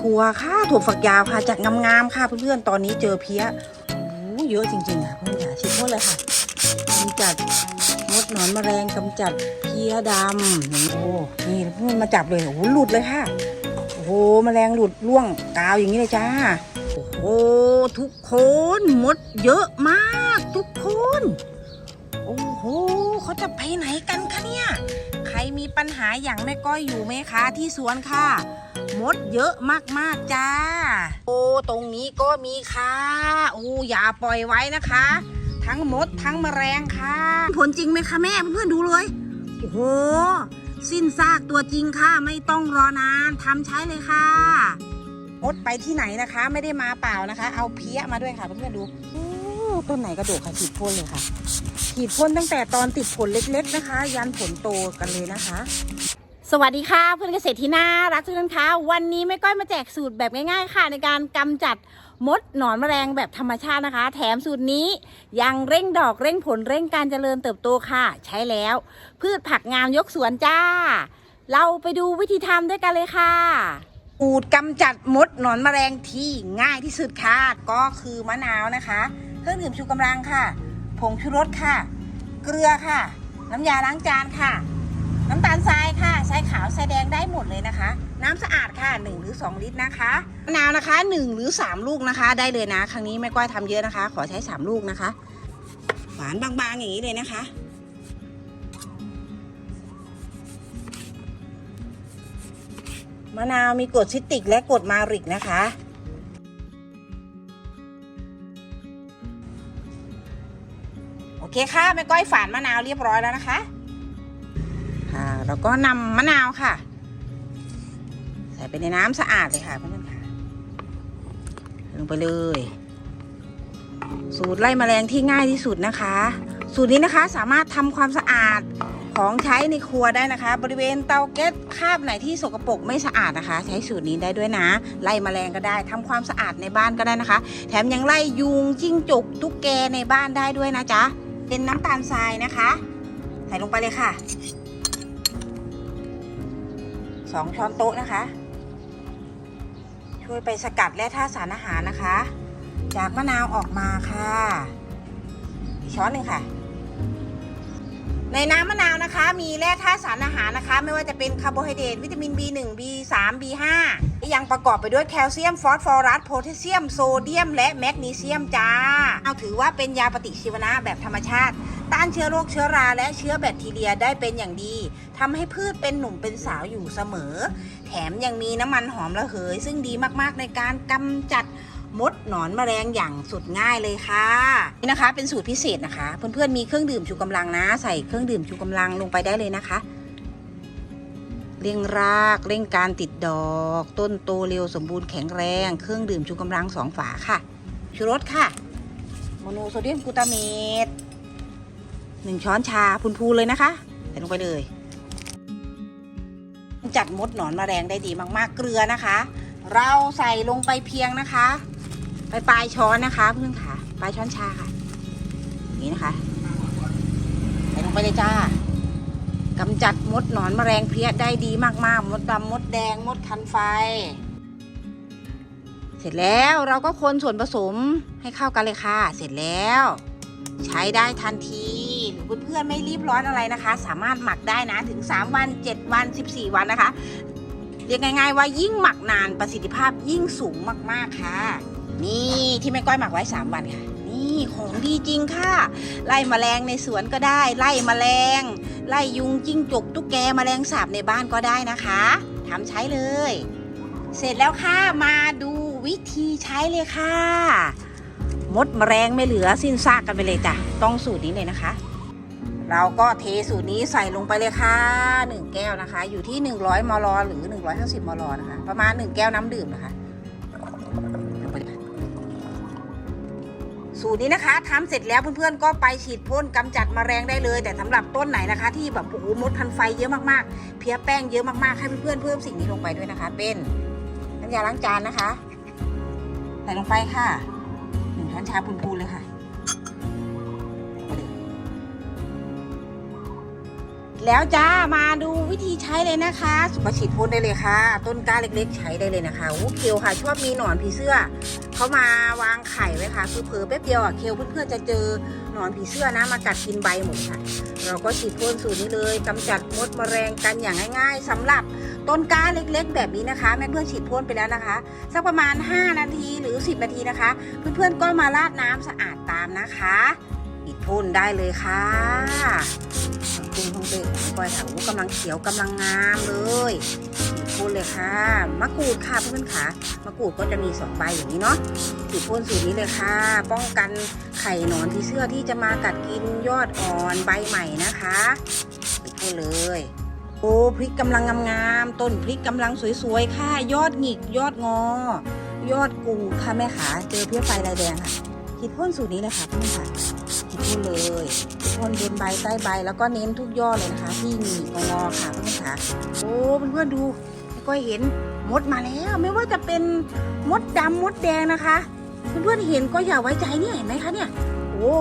ถั่วค่ะถั่วฝักยาวค่ะจากงามๆค่ะเพื่อนๆตอนนี้เจอเพี้ยโอ้เยอะจริงๆค่ะเพื่อนค่ะชิดพ่นเลยค่ะกำจัดมดหนอนแมลงกำจัดเพี้ยดำโอ้โหนี่เพื่อนมาจับเลยโอ้โหหลุดเลยค่ะโอ้โหแมลงหลุดร่วงกาวอย่างนี้เลยจ้าโอ้โหทุกคนมดเยอะมากทุกคน โอ้โหเขาจะไปไหนกันคะเนี่ย ใครมีปัญหาอย่างแม่ก้อยอยู่ไหมคะ ที่สวนค่ะ มดเยอะมากๆจ้า โอ้ตรงนี้ก็มีค่ะโอ้อย่าปล่อยไว้นะคะ ทั้งมดทั้งแมลงค่ะ ผลจริงไหมคะแม่เพื่อนๆดูเลยโอ้โหสิ้นซากตัวจริงค่ะ ไม่ต้องรอนานทำใช้เลยค่ะมดไปที่ไหนนะคะ ไม่ได้มาเปล่านะคะ เอาเพี้ยมาด้วยค่ะเพื่อนๆดูโอ้ ต้นไหนกระโดดค่ะฉีดพ่นเลยค่ะฉีดพ่นตั้งแต่ตอนติดผลเล็ก ๆนะคะ ยันผลโตกันเลยนะคะ สวัสดีค่ะเพื่อนเกษตรที่น่ารักทุกท่านคะวันนี้แม่ก้อยมาแจกสูตรแบบง่ายๆ ค่ะ ในการกำจัดมดหนอนแมลงแบบธรรมชาตินะคะ แถมสูตรนี้ยังเร่งดอกเร่งผลเร่งการเจริญเติบโตค่ะ ใช้แล้ว พืชผักงามยกสวนจ้า เราไปดูวิธีทำด้วยกันเลยค่ะสูตรกำจัดมดหนอนแมลงที่ง่ายที่สุดค่ะก็คือมะนาวนะคะ เครื่องดื่มชูกำลังค่ะ ผงชูรสค่ะ เกลือค่ะ น้ำยาล้างจานค่ะ น้ำตาลทรายค่ะทรายขาวทรายแดงได้หมดเลยนะคะ น้ำสะอาดค่ะ 1 หรือ 2 ลิตรนะคะมะนาวนะคะ 1 หรือ 3 ลูกนะคะ ได้เลยนะ ครั้งนี้แม่ก้อยทำเยอะนะคะ ขอใช้ 3 ลูกนะคะ หวานบางๆอย่างนี้เลยนะคะมะนาวมีกรดซิตริกและกรดมาริกนะคะ โอเคค่ะแม่ก้อยฝานมะนาวเรียบร้อยแล้วนะคะค่ะแล้วก็นำมะนาวค่ะ ใส่ไปในน้ำสะอาดเลยค่ะเพื่อนๆค่ะลงไปเลย สูตรไล่แมลงที่ง่ายที่สุดนะคะ สูตรนี้นะคะสามารถทำความสะอาดของใช้ในครัวได้นะคะ บริเวณเตาแก๊สคาบไหนที่สกปรกไม่สะอาดนะคะ ใช้สูตรนี้ได้ด้วยนะ ไล่แมลงก็ได้ทำความสะอาดในบ้านก็ได้นะคะ แถมยังไล่ยุงจิ้งจกตุ๊กแกในบ้านได้ด้วยนะจ๊ะ เป็นน้ำตาลทรายนะคะ ใส่ลงไปเลยค่ะสองช้อนโต๊ะนะคะ ช่วยไปสกัดและท่าตุสารอาหารนะคะ จากมะนาวออกมาค่ะ อีกช้อนหนึ่งค่ะ ในน้ำมะนาวนะคะ มีแร่ธาตุสารอาหารนะคะ ไม่ว่าจะเป็นคาร์โบไฮเดรตวิตามิน B1 B3 B5 ยังประกอบไปด้วยแคลเซียมฟอสฟอรัสโพแทสเซียมโซเดียม และแมกนีเซียมจ้าเอาถือว่าเป็นยาปฏิชีวนะแบบธรรมชาติ ต้านเชื้อโรคเชื้อราและเชื้อแบคทีเรียได้เป็นอย่างดีทำให้พืชเป็นหนุ่มเป็นสาวอยู่เสมอ แถมยังมีน้ำมันหอมระเหย ซึ่งดีมากๆในการกำจัด มดหนอนแมลงอย่างสุดง่ายเลยค่ะนี่นะคะ เป็นสูตรพิเศษนะคะ เพื่อนๆมีเครื่องดื่มชูกำลังนะ ใส่เครื่องดื่มชูกำลังลงไปได้เลยนะคะเร่งรากเร่งการติดดอก ต้นโตเร็วสมบูรณ์แข็งแรง เครื่องดื่มชูกำลังสองฝาค่ะชูรสค่ะโมโนโซเดียมกลูตาเมตหนึ่งช้อนชาพูนๆเลยนะคะใส่ลงไปเลยจัดมดหนอนแมลงได้ดีมากๆเกลือนะคะ เราใส่ลงไปเพียงนะคะ ไปปลายช้อนนะคะเพื่อนค่ะปลายช้อนชาค่ะอย่างนี้นะคะใส่ลงไปเลยจ้ากำจัดมดหนอนแมลงเพลี้ยได้ดีมากๆ มดดำมดแดงมดคันไฟ เสร็จแล้วเราก็คนส่วนผสมให้เข้ากันเลยค่ะ เสร็จแล้ว ใช้ได้ทันทีหรือเพื่อนๆไม่รีบร้อนอะไรนะคะ สามารถหมักได้นะถึง 3 วัน 7 วัน 14 วันนะคะเรียกง่ายๆว่ายิ่งหมักนานประสิทธิภาพยิ่งสูงมากๆค่ะ นี่ที่แม่ก้อยหมักไว้ 3 วันค่ะ นี่ของดีจริงค่ะ ไล่มแมลงในสวนก็ได้ ไล่มแมลง ไล่ยุงจิ้งจกตุ๊กแกมแมลงสาบในบ้านก็ได้นะคะทำใช้เลย เสร็จแล้วค่ะมาดูวิธีใช้เลยค่ะ มดแมลงไม่เหลือสิ้นซากกันไปเลยจ้ะต้องสูตรนี้เลยนะคะเราก็เทสูตรนี้ใส่ลงไปเลยค่ะ 1 แก้วนะคะ อยู่ที่ 100 มล หรือ 150 มล นะคะ ประมาณ 1 แก้วน้ำดื่มนะคะ สูตรนี้นะคะทำเสร็จแล้วเพื่อนๆก็ไปฉีดพ่นกำจัดมแมลงได้เลย แต่สำหรับต้นไหนนะคะ ที่แบบโอ้โหมดพันไฟเยอะมากๆ เพี้ยแป้งเยอะมากๆให้เพื่อนๆเพิ่มสิ่งนี้ลงไปด้วยนะคะ เป็นน้ำยาล้างจานนะคะ ใส่ลงไปค่ะหนึ่งช้อนชาพูนๆเลยค่ะ แล้วจ้ามาดูวิธีใช้เลยนะคะมาฉีดพ่นได้เลยค่ะ ต้นกล้าเล็กๆ ใช้ได้เลยนะคะโอ้เคลค่ะ ชอบมีหนอนผีเสื้อเขามาวางไข่ไว้ค่ะ คือเผลอแป๊บเดียวอะเคลเพื่อนๆจะเจอหนอนผีเสื้อนะมากัดกินใบหมดค่ะ เราก็ฉีดพ่นสูตรนี้เลยกำจัดมดแมลงกันอย่างง่าย ๆสำหรับต้นกล้าเล็กๆ แบบนี้นะคะแม่เพื่อนฉีดพ่นไปแล้วนะคะ สักประมาณ 5 นาทีหรือ 10 นาทีนะคะ เพื่อนๆก็มาราดน้ำสะอาดตามนะคะ ฉีดพ่นได้เลยค่ะคุณคงเตะของกอยถาวกำลังเขียวกำลังงามเลยฉีดพ่นเลยค่ะ มะกรูดค่ะเพื่อนๆค่ะมะกรูดก็จะมีสองใบอย่างนี้เนาะฉีดพ่นสูตรนี้เลยค่ะ ป้องกันไข่หนอนผีเสื้อที่จะมากัดกินยอดอ่อนใบใหม่นะคะฉีดพ่นเลยโอ้พริกกำลังงามๆต้นพริกกำลังสวยๆค่ะ ยอดหงิกยอดงอ ยอดกูค่ะแม่ขาเจอเพี้ยไฟลายแดงค่ะ ฉีดพ่นสูตรนี้เลยค่ะเพื่อนค่ะฉีดพ่นเลยพ่นบนใบใต้ใบแล้วก็เน้นทุกยอดเลยนะคะ ที่มีงอค่ะเพื่อนค่ะโอ้เพื่อนๆดูก็เห็นมดมาแล้ว ไม่ว่าจะเป็นมดดำมดแดงนะคะ เพื่อนๆเห็นก็อย่าไว้ใจเนี่ยเห็นไหมคะเนี่ยโอ้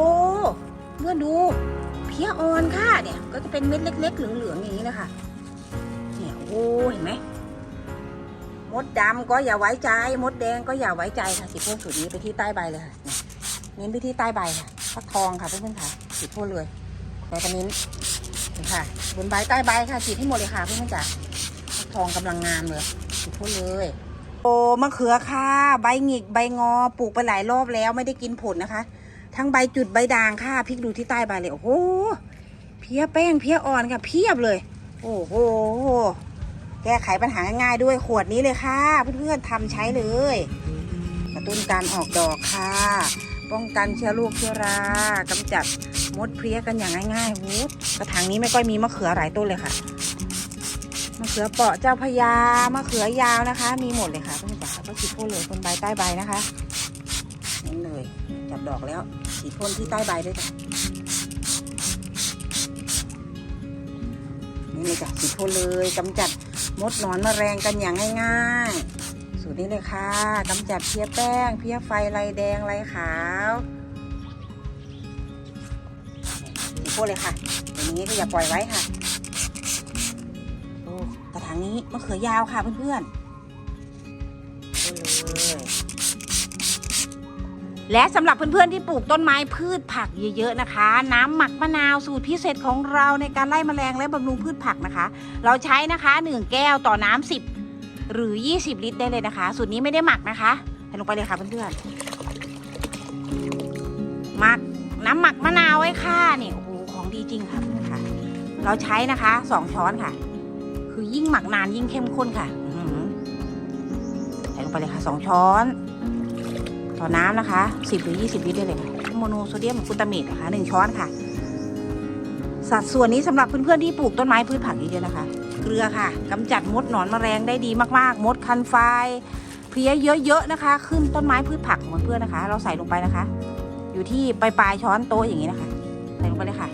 เพื่อนดูเพี้ยออนค่ะเนี่ยก็จะเป็นเม็ดเล็ก ๆ เหลืองๆอย่างนี้นะคะเนี่ยโอ้เห็นไหมมดดำก็อย่าไว้ใจ มดแดงก็อย่าไว้ใจค่ะฉีดพ่นสูตรนี้ไปที่ใต้ใบเลยค่ะ เน้นไปที่ใต้ใบค่ะฟักทองค่ะเพื่อนๆค่ะฉีดพ่นเลยแล้วก็เน้นค่ะ บนใบใต้ใบค่ะฉีดให้หมดเลยค่ะเพื่อนๆจ๋าฟักทองกำลังงามเลยฉีดพ่นเลยโอ้มะเขือค่ะ ใบหงิกใบงอปลูกไปหลายรอบแล้วไม่ได้กินผลนะคะ ทั้งใบจุดใบด่างค่ะพลิกดูที่ใต้ใบเลยโอ้โหเพี้ยแป้งเพี้ยอ่อนค่ะเพียบเลย โอ้โหแก้ไขปัญหาง่ายๆด้วยขวดนี้เลยค่ะ เพื่อนๆทำใช้เลยกระตุ้นการออกดอกค่ะ ป้องกันเชื้อโรคเชื้อรากำจัดมดเพลี้ยกันอย่างง่ายๆหูกระถางนี้ไม่ก้อยมีมะเขือหลายต้นเลยค่ะ มะเขือเปาะเจ้าพญามะเขือยาวนะคะ มีหมดเลยค่ะเพื่อนจ๋าแล้วก็ฉีดพ่นเลยบนใบใต้ใบนะคะนี่เลย จับดอกแล้วฉีดพ่นที่ใต้ใบด้วยจ้ะนี่เลยจ้ะฉีดพ่นเลยกำจัดมดหนอนมแมลงกันอย่างง่ายๆ สูตรนี้เลยค่ะกำจัดเพี้ยแป้ง เพี้ยไฟลายแดงลายขาวนี่โคตรเลยค่ะ อย่างนี้ก็อย่าปล่อยไว้ค่ะโอ้กระถางนี้มะเขือยาวค่ะเพื่อนๆโคเลยและสำหรับเพื่อนๆที่ปลูกต้นไม้พืชผักเยอะๆนะคะ น้ำหมักมะนาวสูตรพิเศษของเราในการไล่แมลงและบำรุงพืชผักนะคะ เราใช้นะคะ 1 แก้วต่อน้ำ10 หรือ 20 ลิตรได้เลยนะคะ สูตรนี้ไม่ได้หมักนะคะใส่ลงไปเลยค่ะเพื่อนๆหมักน้ำหมักมะนาวไว้ค่ะนี่โอ้โหของดีจริงค่ะเพื่อนค่ะ เราใช้นะคะ2ช้อนค่ะ คือยิ่งหมักนานยิ่งเข้มข้นค่ะใส่ลงไปเลยค่ะ2ช้อน ต่อน้ำนะคะ10หรือ20ลิตรได้เลยค่ะโมโนโซเดียมกลูตาเมตนะคะ1ช้อนค่ะ สัดส่วนนี้สำหรับเพื่อนๆที่ปลูกต้นไม้พืชผักเยอะๆนะคะ เกลือค่ะกำจัดมดหนอนแมลงได้ดีมากๆ มดคันไฟเพลี้ยเยอะๆนะคะ ขึ้นต้นไม้พืชผักของเพื่อนๆนะคะ เราใส่ลงไปนะคะ อยู่ที่ปลายๆช้อนโต๊ะอย่างนี้นะคะ ใส่ลงไปเลยค่ะ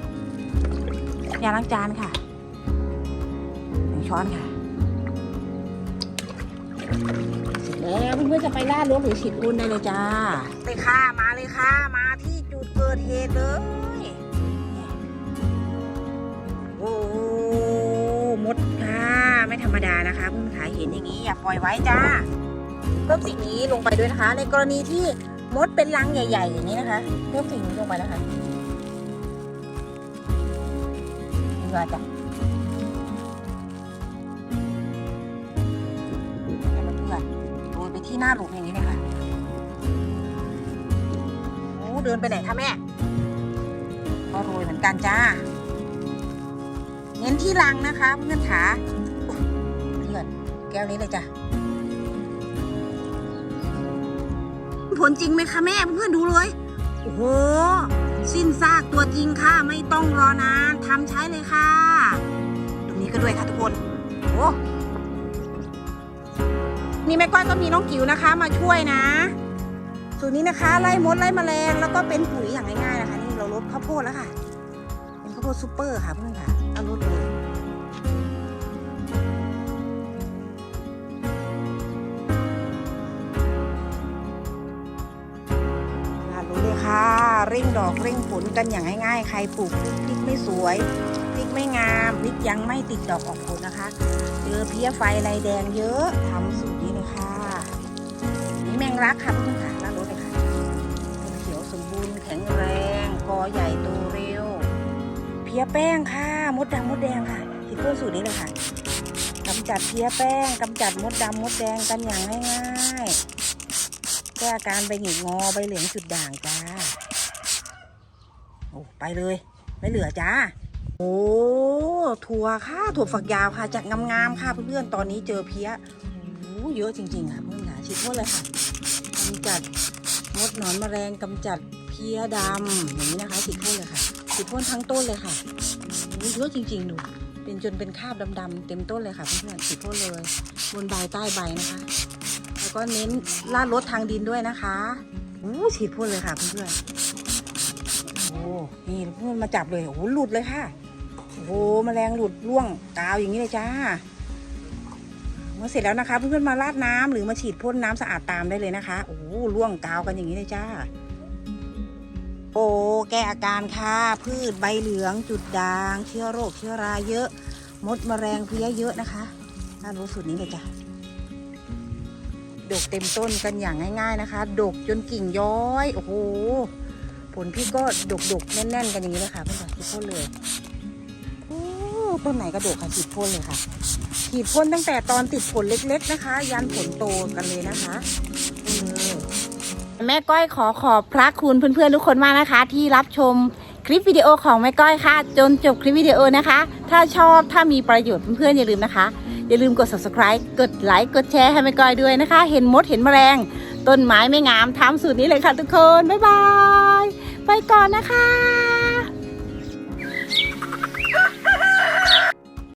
ยาล้างจานค่ะหนึ่งช้อนค่ะเสร็จแล้วเพื่อนๆจะไปล่าดรถหรือฉีดพ่นได้เลยจ้าเลยค่ะ มาเลยค่ะ มาที่จุดเกิดเหตุเลย โอ้ รรมดานะคะเพื่อนขาเห็นอย่างนี้อย่าปล่อยไว้จ้าเพิ่มสิ่งนี้ลงไปด้วยนะคะ ในกรณีที่มดเป็นรังใหญ่ ๆ อย่างนี้นะคะเพิ่มสิ่งนี้ลงไปนะคะนี่ว่าจ้ะให้เพื่อนโรยไปที่หน้าหลุมอย่างนี้เลยค่ะโอ้เดินไปไหนคะแม่ก็โรยเหมือนกันจ้าเน้นที่รังนะคะเพื่อนขา แก้วนี้เลยจ้ะผลจริงไหมคะแม่เพื่อนดูเลย โอ้โห สิ้นซากตัวจริงค่ะ ไม่ต้องรอนานทำใช้เลยค่ะ ตรงนี้ก็ด้วยค่ะทุกคน โอ้นี่แม่ก้อยก็มีน้องกิ๋วนะคะ มาช่วยนะสูตรนี้นะคะไล่มดไล่แมลงแล้วก็เป็นปุ๋ยอย่างง่ายๆนะคะ นี่เราลดข้าวโพดแล้วค่ะ เป็นข้าวโพดซูเปอร์ค่ะเพื่อนค่ะ เร่งดอกเร่งผลกันอย่างง่ายๆ ใครปลูกพริกพริกไม่สวยพริกไม่งามพริกยังไม่ติดดอกออกผลนะคะเจอเพี้ยไฟลายแดงเยอะทำสูตรนี้เลยค่ะนี่แมงลักค่ะเพื่อนค่ะน่ารสเลยค่ะเขียวสมบูรณ์แข็งแรงกอใหญ่โตเร็ว เพี้ยแป้งค่ะ มดดำมดแดงค่ะคิดเพื่อนสูตรนี้เลยค่ะกำจัดเพี้ยแป้งกำจัดมดดำมดแดงกันอย่างง่ายๆแก้อาการใบหงิกงอใบเหลืองจุดด่างจ้า อ้ไปเลย ไม่เหลือจ้า โอ้ถั่วค่ะถั่วฝักยาวค่ะ จากงามๆค่ะเพื่อนๆตอนนี้เจอเพี้ยโอ้เยอะจริงๆค่ะเพื่อนค่ะชิดโทษเลยค่ะกำจัดมดหนอนแมลงกำจัดเพี้ยดำอย่างนี้นะคะชิดโทษเลยค่ะชิดพ่นทั้งต้นเลยค่ะโอ้เยอะจริงๆดูเป็นจนเป็นคราบดำๆเต็มต้นเลยค่ะเพื่อนๆชิดพ่นเลยบนใบใต้ใบนะคะ แล้วก็เน้นลาดรถทางดินด้วยนะคะโอ้ฉีดพ่นเลยค่ะเพื่อนๆ นี่เพื่อนมาจับเลยโอ้โหหลุดเลยค่ะโอ้โหแมลงหลุดร่วงกาวอย่างนี้เลยจ้าเมื่อเสร็จแล้วนะคะ เพื่อนๆมาราดน้ำหรือมาฉีดพ่นน้ำสะอาดตามได้เลยนะคะโอ้โหร่วงกาวกันอย่างนี้เลยจ้า โอ้แก้อาการค่ะ พืชใบเหลืองจุดด่าง เชื้อโรคเชื้อราเยอะ มดแมลงเพี้ยเยอะนะคะน่ารู้สูตรนี้เลยจ้ะดกเต็มต้นกันอย่างง่าย ๆนะคะ ดกจนกิ่งย้อย โอ้โห ลพี่ก็ดกดกๆแน่นๆ กันอย่างนี้เลยค่ะเพื่อนๆฉีดพ่นเลยโอ้ต้นไหนก็ดกค่ะฉีดพ่นเลยค่ะฉีดพ่นตั้งแต่ตอนติดผลเล็ก ๆ นะคะ ยันผลโตกันเลยนะคะแม่ก้อยขอขอบพระคุณเพื่อนๆทุกคนมากนะคะ ที่รับชมคลิปวิดีโอของแม่ก้อยค่ะ จนจบคลิปวิดีโอนะคะ ถ้าชอบถ้ามีประโยชน์เพื่อนๆอย่าลืมนะคะ อย่าลืมกด subscribe กดไลค์กดแชร์ให้แม่ก้อยด้วยนะคะ เห็นมดเห็นแมลงต้นไม้ไม่งามทำสูตรนี้เลยค่ะทุกคน บ๊ายบาย ไปก่อนนะคะ